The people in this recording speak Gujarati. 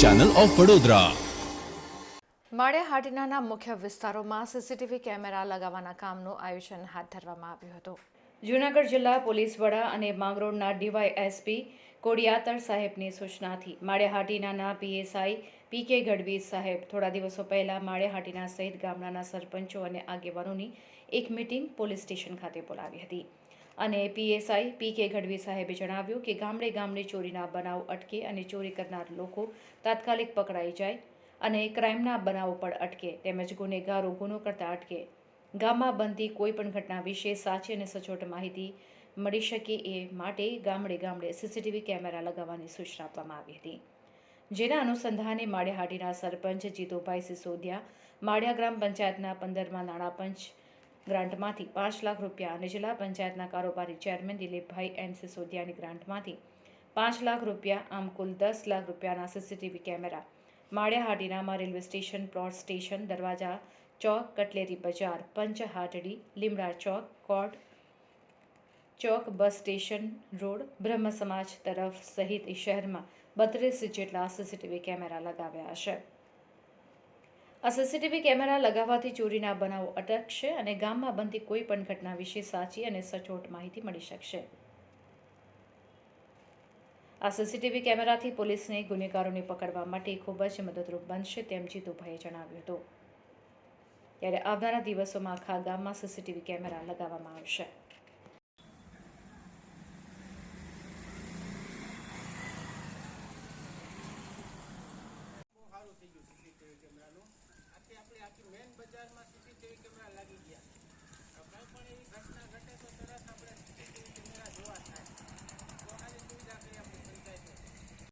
ચેનલ ઓફ વડોદરા માળિયા હાટીનાના મુખ્ય વિસ્તારોમાં સીસીટીવી કેમેરા લગાવવાના કામનું આયોજન હાથ ધરવામાં આવ્યું હતું. જૂનાગઢ જિલ્લા પોલીસ વડા અને માંગરોળના ડીવાયએસપી કોડિયાતર સાહેબની સૂચનાથી માળિયા હાટીનાના પીએસઆઈ પી કે ગઢવી સાહેબ થોડા દિવસો પહેલા માળિયા હાટીના સહિત ગામડાના સરપંચો અને આગેવાનોની એક મિટિંગ પોલીસ સ્ટેશન ખાતે બોલાવી હતી. અને પીએસઆઈ પી કે ગઢવી સાહેબે જણાવ્યું કે ગામડે ગામડે ચોરીના બનાવ અટકે અને ચોરી કરનાર લોકો તાત્કાલિક પકડાઈ જાય અને ક્રાઇમના બનાવો પણ અટકે તેમજ ગુનેગારો ગુનો કરતા અટકે. ગામમાં બનતી કોઈ પણ ઘટના વિશે સાચી અને સચોટ માહિતી મળી શકે એ માટે ગામડે ગામડે સીસીટીવી કેમેરા લગાવવાની સૂચના આપવામાં આવી હતી. જેના અનુસંધાને માળિયાહાટીના સરપંચ જીતુભાઈ સિસોદિયા, માળિયા ગ્રામ પંચાયતના પંદરમાં નાણાં પંચ ગ્રાન્ટમાંથી પાંચ લાખ રૂપિયા અને જિલ્લા પંચાયતના કારોબારી ચેરમેન દિલીપભાઈ એન સિસોદિયાની ગ્રાન્ટમાંથી પાંચ લાખ રૂપિયા, આમ કુલ દસ લાખ રૂપિયાના સીસીટીવી કેમેરા. માળિયાહાટીનામાં રેલવે સ્ટેશન, પ્લોટ સ્ટેશન, દરવાજા ચોક, કટલેરી બજાર, પંચહાટડી, લીમડા ચોક કોર્ટ ચોક, બસ સ્ટેશન રોડ, બ્રહ્મ સમાજ તરફ સહિત શહેરમાં બત્રીસ જેટલા સીસીટીવી કેમેરા લગાવ્યા છે. આ સીસીટીવી કેમેરા લગાવવાથી ચોરીના બનાવો અટકશે અને ગામમાં બનતી કોઈ પણ ઘટના વિશે સાચી અને સચોટ માહિતી મળી શકશે. આ સીસીટીવી કેમેરાથી પોલીસને ગુનેગારોને પકડવા માટે ખૂબ જ મદદરૂપ બનશે તેમ જીતુભાઈએ જણાવ્યું હતું. ત્યારે આવનારા દિવસોમાં આખા ગામમાં સીસીટીવી કેમેરા લગાવવામાં આવશે. બાકી મેન બજારમાં સીસીટીવી કેમેરા